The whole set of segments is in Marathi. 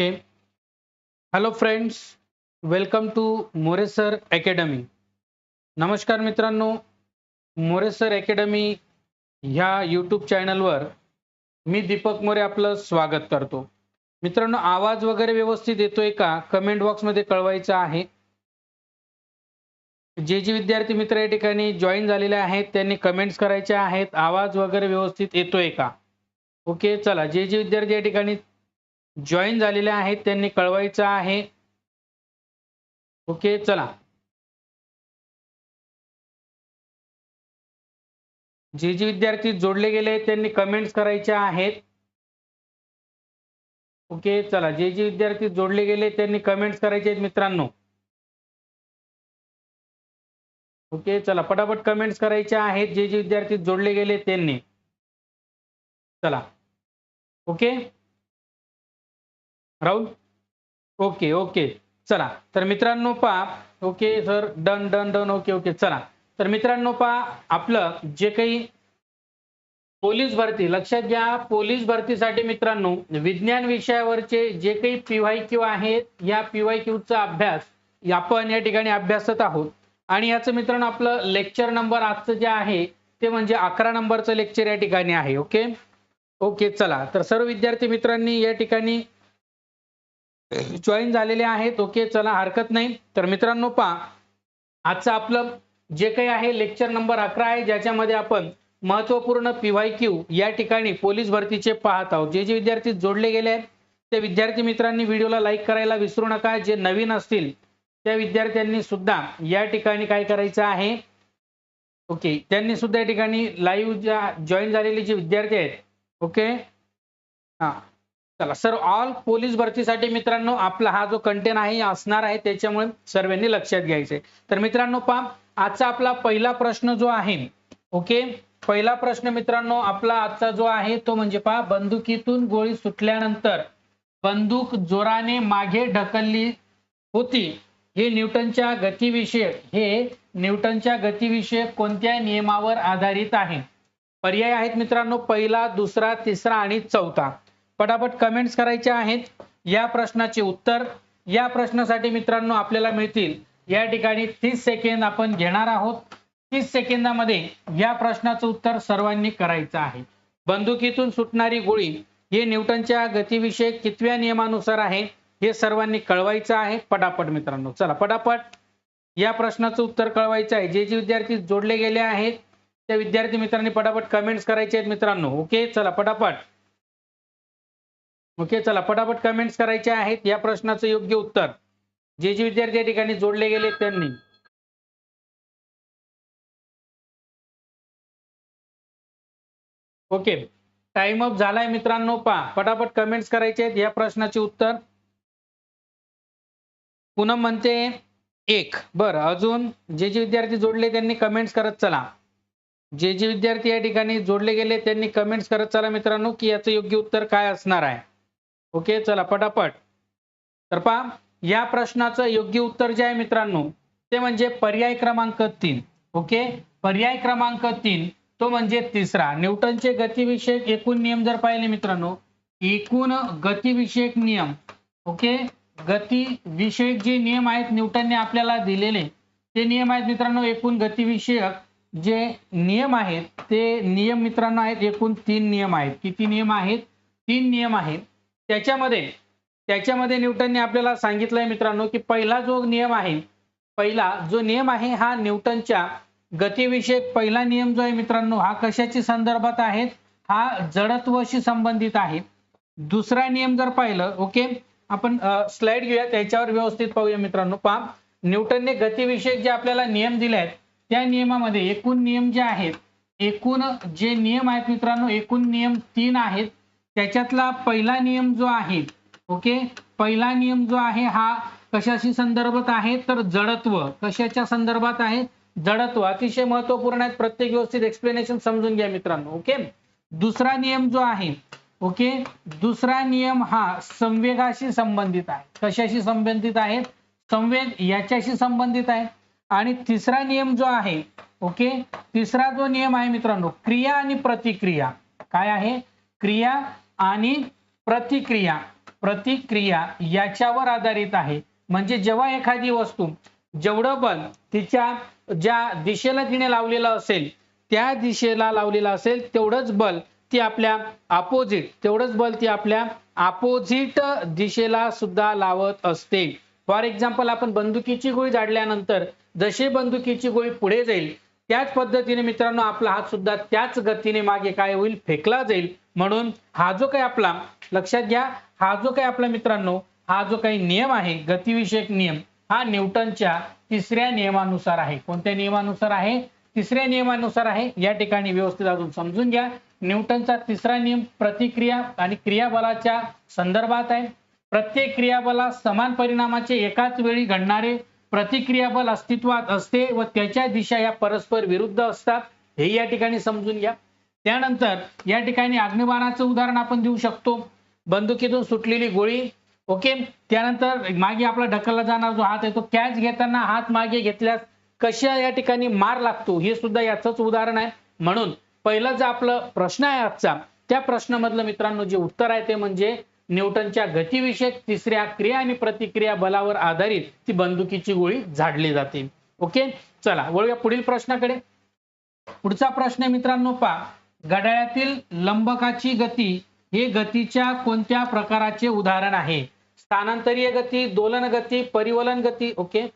Okay. Hello friends welcome to Moresar academy नमस्कार मित्रांनो मोरेसर अकॅडमी ह्या यूट्यूब चॅनलवर मी दीपक मोरे आपलं स्वागत करतो. मित्रांनो आवाज वगैरे व्यवस्थित येतोय का? कमेंट बॉक्समध्ये कळवायचं आहे. जे जे विद्यार्थी मित्र या ठिकाणी जॉईन झालेले आहेत त्यांनी कमेंट्स करायचे आहेत. आवाज वगैरे व्यवस्थित येतोय का? ओके चला. जे जे विद्यार्थी या ठिकाणी जॉईन झालेले आहेत त्यांनी कळवायचं आहे. ओके चला. जे जे विद्यार्थी जोडले गेले त्यांनी कमेंट्स करायचे आहेत. ओके चला. जे जे विद्यार्थी जोडले गेले त्यांनी कमेंट्स करायचे आहेत मित्रांनो. ओके चला. पटापट कमेंट्स करायचे आहेत. जे जे विद्यार्थी जोडले गेले त्यांनी. चला. ओके राहुल? Okay okay. चला. तर मित्रांनो पहा okay sir done done done okay okay. चला. तर मित्रांनो पहा आपलं जे काही पोलीस भरती लक्षात घ्या पोलीस भरतीसाठी मित्रांनो विज्ञान विषयावरचे जे काही पीवाय क्यू आहेत या पीवाय क्यूचा अभ्यास आपण या ठिकाणी अभ्यासत आहोत. आणि याचं मित्रांनो आपलं लेक्चर नंबर आजचं जे आहे ते म्हणजे अकरा नंबरचं लेक्चर या ठिकाणी आहे ओके? ओके चला. तर सर्व विद्यार्थी मित्रांनी या ठिकाणी जॉईन झालेले आहेत. ओके चला हरकत नाही. तर मित्रांनो पहा. आजचं आपलं जे काही आहे लेक्चर नंबर अकरा आहे ज्याच्यामध्ये आपण महत्त्वपूर्ण पीवाय क्यू या ठिकाणी पोलीस भरतीचे पाहत आहोत. जे जे विद्यार्थी जोडले गेले आहेत ते विद्यार्थी मित्रांनी व्हिडिओला लाईक करायला विसरू नका. जे नवीन असतील त्या विद्यार्थ्यांनी सुद्धा या ठिकाणी काय करायचं आहे? ओके त्यांनी सुद्धा या ठिकाणी लाईव्ह ज्या जॉईन झालेले जे विद्यार्थी आहेत ओके हा. चला सर ऑल पोलीस भरतीसाठी मित्रांनो आपला हा जो कंटेंट आहे असणार आहे त्याच्यामुळे सर्वांनी लक्षात घ्यायचे तर मित्रांनो पहा आजचा आपला पहिला प्रश्न जो आहे ओके? पहिला प्रश्न मित्रांनो आपला आजचा जो आहे तो म्हणजे पहा बंदुकीतून गोळी सुटल्यानंतर बंदूक जोराने मागे ढकलली होती. हे न्यूटनच्या गतीविषयक हे न्यूटनच्या गतीविषयक कोणत्या नियमावर आधारित आहे. पर्याय आहेत मित्रांनो पहिला दुसरा तिसरा आणि चौथा. पटापट कमेंट्स करायचे आहेत. या प्रश्नाचे उत्तर या प्रश्नासाठी मित्रांनो आपल्याला मिळतील. या ठिकाणी तीस सेकंद आपण घेणार आहोत. तीस सेकंदामध्ये या प्रश्नाचं उत्तर सर्वांनी करायचं आहे. बंदुकीतून सुटणारी गोळी हे न्यूटनच्या गतीविषयक कितव्या नियमानुसार आहे हे सर्वांनी कळवायचं आहे. पटापट मित्रांनो चला पटापट. या प्रश्नाचं उत्तर कळवायचं आहे. जे जे विद्यार्थी जोडले गेले आहेत त्या विद्यार्थी मित्रांनी पटापट कमेंट्स करायचे आहेत मित्रांनो. ओके चला पटापट. ओके चला पटापट कमेंट्स करायचे आहेत. या प्रश्नाचं योग्य उत्तर. जे जे विद्यार्थी या ठिकाणी जोडले गेले त्यांनी. ओके टाइम अप झालाय मित्रांनो पा पटापट कमेंट्स करायचे आहेत. या प्रश्नाचे उत्तर. पूनम म्हणते एक. बर अजून जे जे विद्यार्थी जोडले त्यांनी कमेंट्स करत चला. जे जे विद्यार्थी या ठिकाणी जोडले गेले त्यांनी कमेंट्स करत चला मित्रांनो की याचं योग्य उत्तर काय असणार आहे? ओके चला पटापट. तर पहा या प्रश्नाचं योग्य उत्तर जे आहे मित्रांनो ते म्हणजे पर्याय क्रमांक तीन. ओके? पर्याय क्रमांक तीन तो म्हणजे तिसरा. न्यूटनचे गतिविषयक एकूण नियम जर पाहिले मित्रांनो एकूण गतिविषयक नियम. ओके? गतीविषयक जे नियम आहेत न्यूटनने आपल्याला दिलेले ते नियम आहेत मित्रांनो एकूण गतिविषयक जे नियम आहेत ते नियम मित्रांनो आहेत एकूण तीन नियम आहेत. किती नियम आहेत? तीन नियम आहेत. त्याच्यामध्ये त्याच्यामध्ये न्यूटनने आपल्याला सांगितलंय मित्रांनो की पहिला जो नियम आहे पहिला जो नियम आहे हा न्यूटनच्या गतिविषयक पहिला नियम जो आहे मित्रांनो हा कशाची संदर्भात आहे? हा जडत्वशी संबंधित आहे. दुसरा नियम जर पाहिलं ओके आपण स्लाइड घेऊया त्याच्यावर व्यवस्थित पाहूया मित्रांनो. पहा न्यूटनने गतिविषयक जे आपल्याला नियम दिले आहेत त्या नियमामध्ये एकूण नियम जे आहेत एकूण जे नियम आहेत मित्रांनो एकूण नियम तीन आहेत. त्याच्यातला पहिला नियम जो आहे ओके? पहिला नियम जो आहे हा कशाशी संदर्भात आहे? तर जडत्व. कशाच्या संदर्भात आहे? जडत्व. अतिशय महत्त्वपूर्ण आहेत. प्रत्येक व्यवस्थित एक्सप्लेनेशन समजून घ्या मित्रांनो ओके? दुसरा नियम जो आहे ओके? दुसरा नियम हा संवेगाशी संबंधित आहे. कशाशी संबंधित आहे? संवेग याच्याशी संबंधित आहे. आणि तिसरा नियम जो आहे ओके? तिसरा जो नियम आहे मित्रांनो क्रिया आणि प्रतिक्रिया. काय आहे? क्रिया आणि प्रतिक्रिया प्रतिक्रिया याच्यावर आधारित आहे. म्हणजे जेव्हा एखादी वस्तू जेवढं बल तिच्या ज्या दिशेला तिने लावलेलं असेल त्या दिशेला लावलेलं असेल तेवढंच बल ती आपल्या अपोजिट तेवढंच बल ती आपल्या अपोजिट दिशेला सुद्धा लावत असते. फॉर एक्झाम्पल आपण बंदुकीची गोळी झाडल्यानंतर जशी बंदुकीची गोळी पुढे जाईल त्याच पद्धतीने मित्रांनो आपला हात सुद्धा त्याच गतीने मागे काय होईल फेकला जाईल. म्हणून हा जो काही आपला लक्षात घ्या हा जो काही आपला मित्रांनो हा जो काही नियम आहे गतिविषयक नियम हा न्यूटनच्या तिसऱ्या नियमानुसार आहे. कोणत्या नियमानुसार आहे? तिसऱ्या नियमानुसार आहे. या ठिकाणी व्यवस्थित अजून समजून घ्या. न्यूटनचा तिसरा नियम प्रतिक्रिया आणि क्रियाबलाच्या संदर्भात आहे. प्रत्येक क्रियाबला समान परिणामाचे एकाच वेळी घडणारे प्रतिक्रियाबल अस्तित्वात असते व त्याच्या दिशा या परस्पर विरुद्ध असतात. हे या ठिकाणी समजून घ्या. त्यानंतर या ठिकाणी अग्निबाणाचं उदाहरण आपण देऊ शकतो. बंदुकीतून सुटलेली गोळी. ओके? त्यानंतर मागे आपला ढकलला जाणार जो हात आहे तो कॅच घेताना हात मागे घेतल्यास कशा या ठिकाणी मार लागतो? हे सुद्धा याचंच उदाहरण आहे. म्हणून पहिलं जे आपलं प्रश्न आहे आजचा त्या प्रश्नामधलं मित्रांनो जे उत्तर आहे ते म्हणजे न्यूटनच्या गतीविषयक तिसऱ्या क्रिया आणि प्रतिक्रिया बलावर आधारित ती बंदुकीची गोळी झाडली जाते. ओके? चला वळूया पुढील प्रश्नाकडे. पुढचा प्रश्न आहे मित्रांनो पा घड्याळातील लंबकाची गती हे गतीच्या कोणत्या प्रकाराचे उदाहरण आहे? स्थानांतरीय गती दोलन गती परिवलन गती ओके?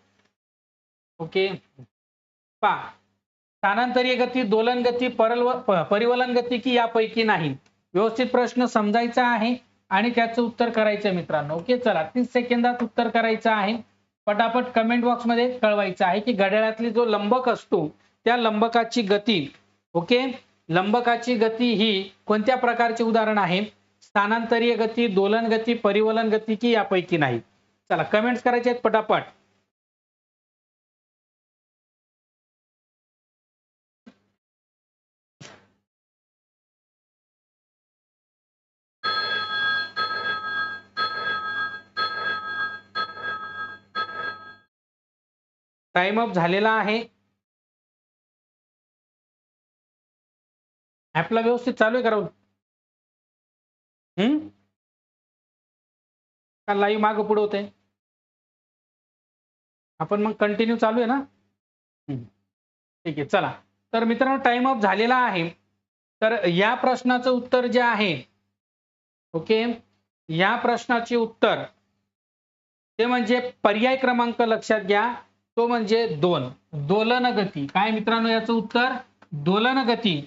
ओके? पा स्थानांतरीय गती दोलन गती परल परिवलन गती की यापैकी नाही. व्यवस्थित प्रश्न समजायचा आहे. आणि त्याचं उत्तर करायचं आहे मित्रांनो. ओके चला तीस सेकंदात उत्तर करायचं आहे. पटापट कमेंट बॉक्समध्ये कळवायचं आहे की घड्याळातली जो लंबक असतो त्या लंबकाची गती ओके लंबकाची गती ही कोणत्या प्रकारचे उदाहरण आहे? स्थानांतरीय गती दोलन गती परिवलन गती की यापैकी नाही? चला कमेंट्स करायचे आहेत पटापट. टाइम अप झालेला आहे. ऍपला व्यवस्थित चालू आहे करावं हम्म? का लाईव्ह मागं पुढे होते आपण मग कंटिन्यू चालू आहे ना? ठीक आहे चला. तर मित्रांनो टाइम अप झालेला आहे. तर या प्रश्नाचं उत्तर जे आहे ओके? या प्रश्नाचे उत्तर ते म्हणजे पर्याय क्रमांक लक्षात घ्या. तो म्हणजे दोन. दोलन गती. काय मित्रांनो याचं उत्तर? दोलन गती.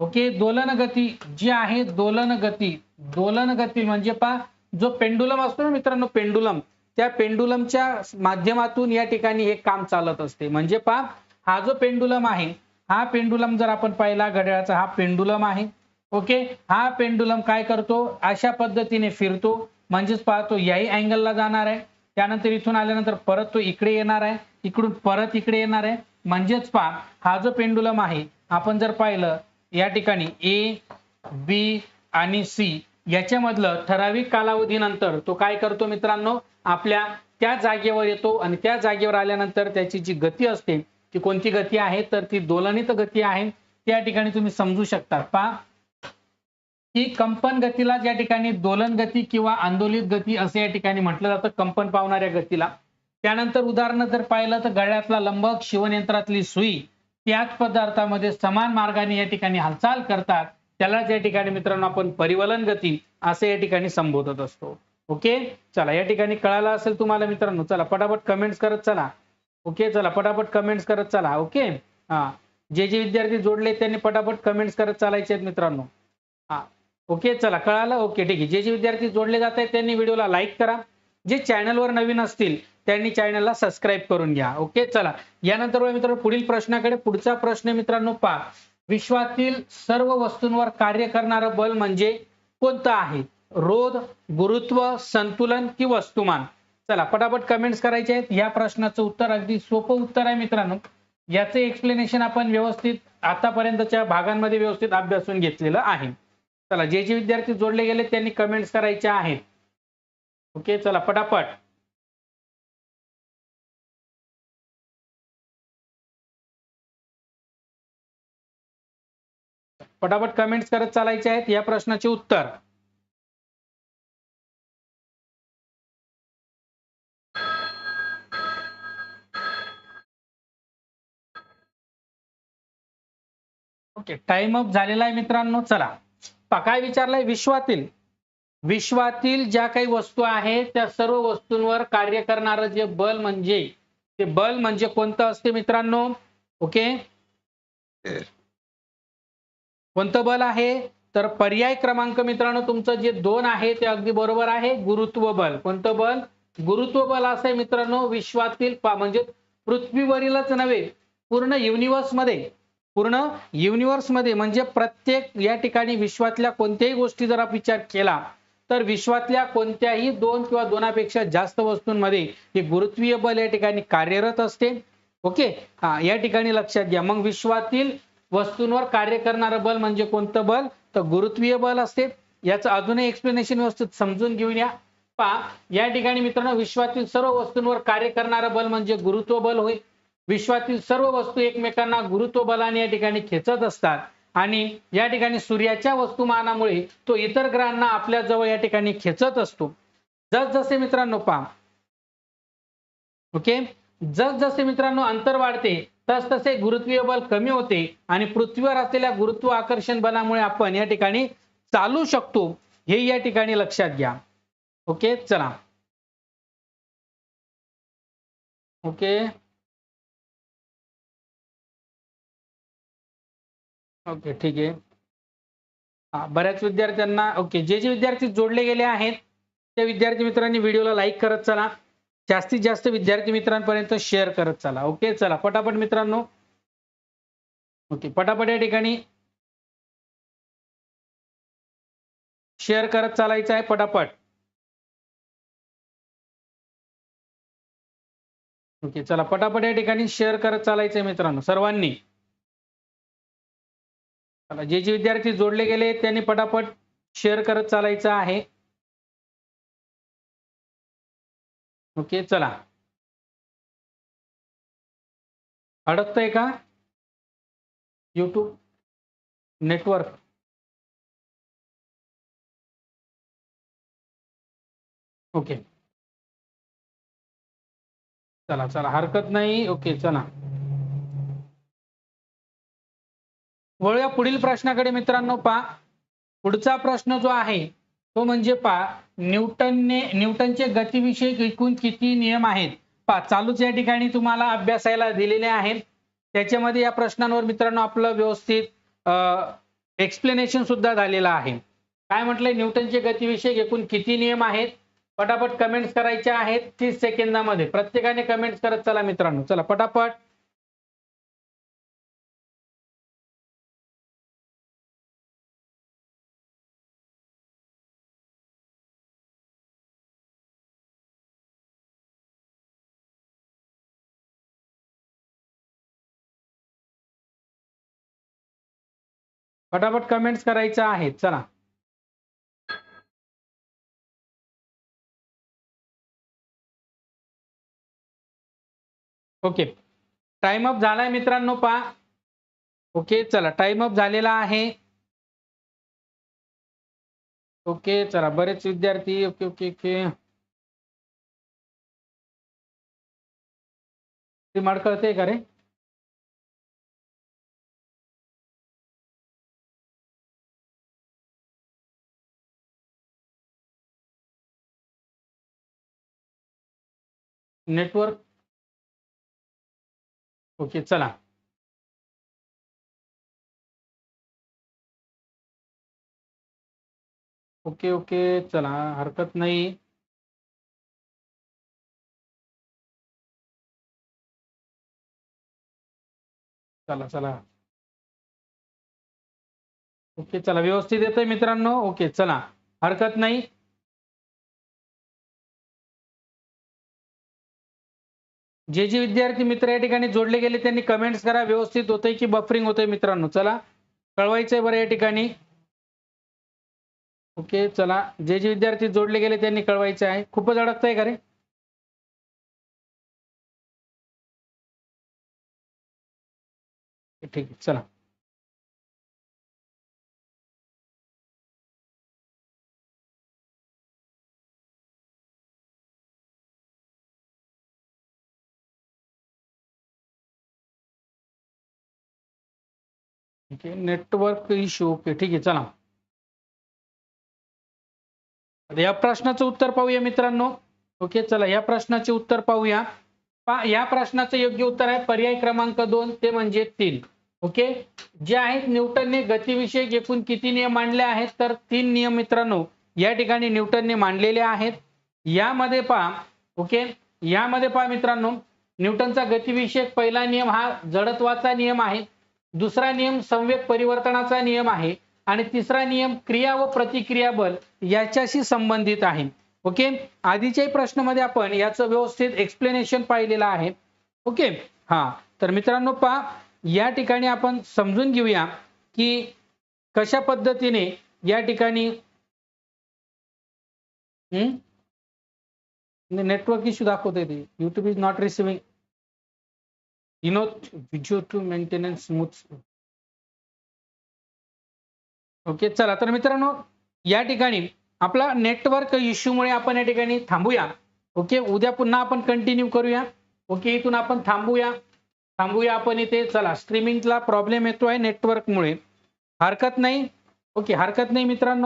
ओके? दोलन गती जी आहे दोलन गती. दोलन गती म्हणजे पा जो पेंडुलम असतो ना मित्रांनो पेंडुलम. त्या पेंडुलमच्या माध्यमातून या ठिकाणी हे काम चालत असते. म्हणजे पा हा जो पेंडुलम आहे हा पेंडुलम जर आपण पाहिला घड्याळाचा हा पेंडुलम आहे. ओके? हा पेंडुलम काय करतो? अशा पद्धतीने फिरतो. म्हणजेच पाहतो याही अँगलला जाणार आहे. त्यानंतर इथून आल्यानंतर परत तो इकडे येणार आहे. इकडून परत इकडे येणार आहे. म्हणजेच पहा हा जो पेंडुलम आहे आपण जर पाहिलं या ठिकाणी ए बी आणि सी याच्यामधलं ठराविक कालावधीनंतर तो काय करतो मित्रांनो? आपल्या त्या जागेवर येतो आणि त्या जागेवर आल्यानंतर त्याची जी गती असते ती कोणती गती आहे? तर ती दोलनित गती आहे. त्या ठिकाणी तुम्ही समजू शकता. पहा की कंपन गतीला ज्या ठिकाणी दोलन गती किंवा आंदोलित गती असं या ठिकाणी म्हटलं जातं कंपन पावणाऱ्या गतीला. त्यानंतर उदाहरण जर पाहिलं तर गळ्यातला लंबक शिवणयंत्रातली सुई त्याच पदार्थामध्ये समान मार्गाने या ठिकाणी हालचाल करतात. त्यालाच या ठिकाणी मित्रांनो आपण परिवलन गती असे या ठिकाणी संबोधत असतो. ओके? चला या ठिकाणी कळालं असेल तुम्हाला मित्रांनो चला पटापट कमेंट्स करत चला. ओके? चला पटापट कमेंट्स करत चला ओके? हा. जे जे विद्यार्थी जोडले त्यांनी पटापट कमेंट्स करत चालायचे आहेत मित्रांनो. हा. ओके चला कळालं? ओके ठीक आहे. जे जे विद्यार्थी जोडले जात आहेत त्यांनी व्हिडिओला लाईक करा. जे चॅनलवर नवीन असतील त्यांनी चॅनलला सबस्क्राईब करून घ्या. ओके चला. यानंतर मित्रांनो पुढील प्रश्नाकडे पुढचा प्रश्न मित्रांनो पहा. विश्वातील सर्व वस्तूंवर कार्य करणारं बल म्हणजे कोणतं आहे? रोध गुरुत्व संतुलन की वस्तुमान? चला पटापट कमेंट्स करायचे आहेत. या प्रश्नाचं उत्तर अगदी सोपं उत्तर आहे मित्रांनो. याचे एक्सप्लेनेशन आपण व्यवस्थित आतापर्यंतच्या भागांमध्ये व्यवस्थित अभ्यासून घेतलेलं आहे. चला जे जे विद्यार्थी जोडले गेले त्यांनी कमेंट्स करायच्या आहेत. ओके चला पटापट. पटापट कमेंट्स करत चालायचे आहेत या प्रश्नाचे उत्तर. ओके टाइम अप झालेला आहे मित्रांनो चला. पहा काय विचारलंय? विश्वातील. विश्वातील ज्या काही वस्तू आहेत त्या सर्व वस्तूंवर कार्य करणारं जे बल म्हणजे ते बल म्हणजे कोणतं असते मित्रांनो? ओके? कोणतं बल आहे? तर पर्याय क्रमांक मित्रांनो तुमचं जे दोन आहे ते अगदी बरोबर आहे. गुरुत्व बल. कोणतं बल? गुरुत्व बल असं मित्रांनो विश्वातील म्हणजे पृथ्वीवरीलच नव्हे पूर्ण युनिव्हर्समध्ये. पूर्ण युनिव्हर्समध्ये म्हणजे प्रत्येक या ठिकाणी विश्वातल्या कोणत्याही गोष्टी जर आपण विचार केला तर विश्वातल्या कोणत्याही दोन किंवा दोनापेक्षा जास्त वस्तूंमध्ये हे गुरुत्वीय बल या ठिकाणी कार्यरत असते. ओके? हा या ठिकाणी लक्षात घ्या. मग विश्वातील वस्तूंवर कार्य करणारं बल म्हणजे कोणतं बल? तर गुरुत्वीय बल असते. याचं अजूनही एक्सप्लेनेशन व्यवस्थित समजून घेऊन या. पहा या ठिकाणी मित्रांनो विश्वातील सर्व वस्तूंवर कार्य करणारं बल म्हणजे गुरुत्व बल होईल विश्वातील सर्व वस्तू एकमेकांना गुरुत्व बलाने या ठिकाणी खेचत असतात. आणि या ठिकाणी सूर्याच्या वस्तुमानामुळे तो इतर ग्रहांना आपल्या जवळ या ठिकाणी खेचत असतो. जसजसे मित्रांनो पहा. ओके? जसजसे मित्रांनो अंतर वाढते तस तसे गुरुत्वीय बल कमी होते आणि पृथ्वीवर असलेल्या गुरुत्व आकर्षण बलामुळे आपण या ठिकाणी चालू शकतो. हे या ठिकाणी लक्षात घ्या. ओके? चला. ओके? ओके ठीक आहे. हा बऱ्याच विद्यार्थ्यांना ओके जे जे विद्यार्थी जोडले गेले आहेत त्या विद्यार्थी मित्रांनी व्हिडिओला लाईक करत चला. जास्तीत जास्त विद्यार्थी मित्रांपर्यंत शेअर करत चला. ओके चला पटापट मित्रांनो. ओके पटापट या ठिकाणी शेअर करत चालायचं आहे पटापट. ओके चला पटापट या ठिकाणी शेअर करत चालायचं आहे मित्रांनो सर्वांनी. जे जे विद्यार्थी जोडले गेले त्यांनी पटापट शेअर करत चालायचं आहे. ओके चला. अडकतंय का? युट्यूब नेटवर्क ओके चला चला हरकत नाही. ओके चला. वळूया पुढील प्रश्नाकडे मित्रांनो पा पुढचा प्रश्न जो आहे तो म्हणजे पा न्यूटनने न्यूटनचे गतीविषयक एकूण किती नियम आहेत? पा चालूच या ठिकाणी तुम्हाला अभ्यासायला दिलेले आहेत. त्याच्यामध्ये या प्रश्नांवर मित्रांनो आपलं व्यवस्थित एक्सप्लेनेशन सुद्धा झालेलं आहे. काय म्हटलंय? न्यूटनचे गतीविषयक एकूण किती नियम आहेत? पटापट कमेंट्स करायचे आहेत तीस सेकंदामध्ये. प्रत्येकाने कमेंट्स करत चला मित्रांनो. चला पटापट. फटाफट कमेंट्स करायच्या आहेत. चला. ओके टाइम अप झालाय मित्रांनो पा ओके चला. टाइम अप झालेला आहे. ओके चला. बरेच विद्यार्थी ओके ओके ओके ती कळते का रे? नेटवर्क? ओके चला. ओके ओके चला हरकत नाही. चला चला. ओके चला व्यवस्थित येतंय मित्रांनो. ओके चला. हरकत नाही. जे जे विद्यार्थी मित्र या ठिकाणी जोडले गेले त्यांनी कमेंट्स करा. व्यवस्थित होतंय की बफरिंग होतंय मित्रांनो. चला कळवायचंय बरं या ठिकाणी. ओके चला. जे जे विद्यार्थी जोडले गेले त्यांनी कळवायचे आहे. खूपच अडकतंय का रे? ठीक आहे चला. ओके नेटवर्क इश्यू ओके ठीक आहे. चला. या प्रश्नाचं उत्तर पाहूया मित्रांनो. ओके चला. या प्रश्नाचे उत्तर पाहूया. या प्रश्नाचं योग्य उत्तर आहे पर्याय क्रमांक दोन ते म्हणजे तीन. ओके? जे आहेत न्यूटनने गतीविषयक एकूण किती नियम मांडले आहेत? तर तीन नियम मित्रांनो या ठिकाणी न्यूटनने मांडलेले आहेत. यामध्ये पहा ओके? यामध्ये पहा मित्रांनो न्यूटनचा गतीविषयक पहिला नियम हा जडत्वाचा नियम आहे. दुसरा नियम संवेग परिवर्तनाचा नियम आहे आणि तिसरा नियम क्रिया व प्रतिक्रिया बल याच्याशी संबंधित आहे. ओके? आधीच्याही प्रश्नामध्ये आपण याचं व्यवस्थित एक्सप्लेनेशन पाहिलेलं आहे. ओके? हा. तर मित्रांनो पहा या ठिकाणी आपण समजून घेऊया की कशा पद्धतीने या ठिकाणी नेटवर्क इश्यू दाखवते ते. YouTube is not receiving you know video to maintenance smooth okay चला तर मित्रांनो या ठिकाणी आपला नेटवर्क इश्यूमुळे आपण या ठिकाणी थांबूया. ओके उद्या पुन्हा आपण कंटिन्यू करूया. ओके इथून आपण थांबूया. थांबूया आपण इथे. चला स्ट्रीमिंगला प्रॉब्लेम येतो आहे नेटवर्कमुळे हरकत नाही. ओके हरकत नाही मित्रांनो.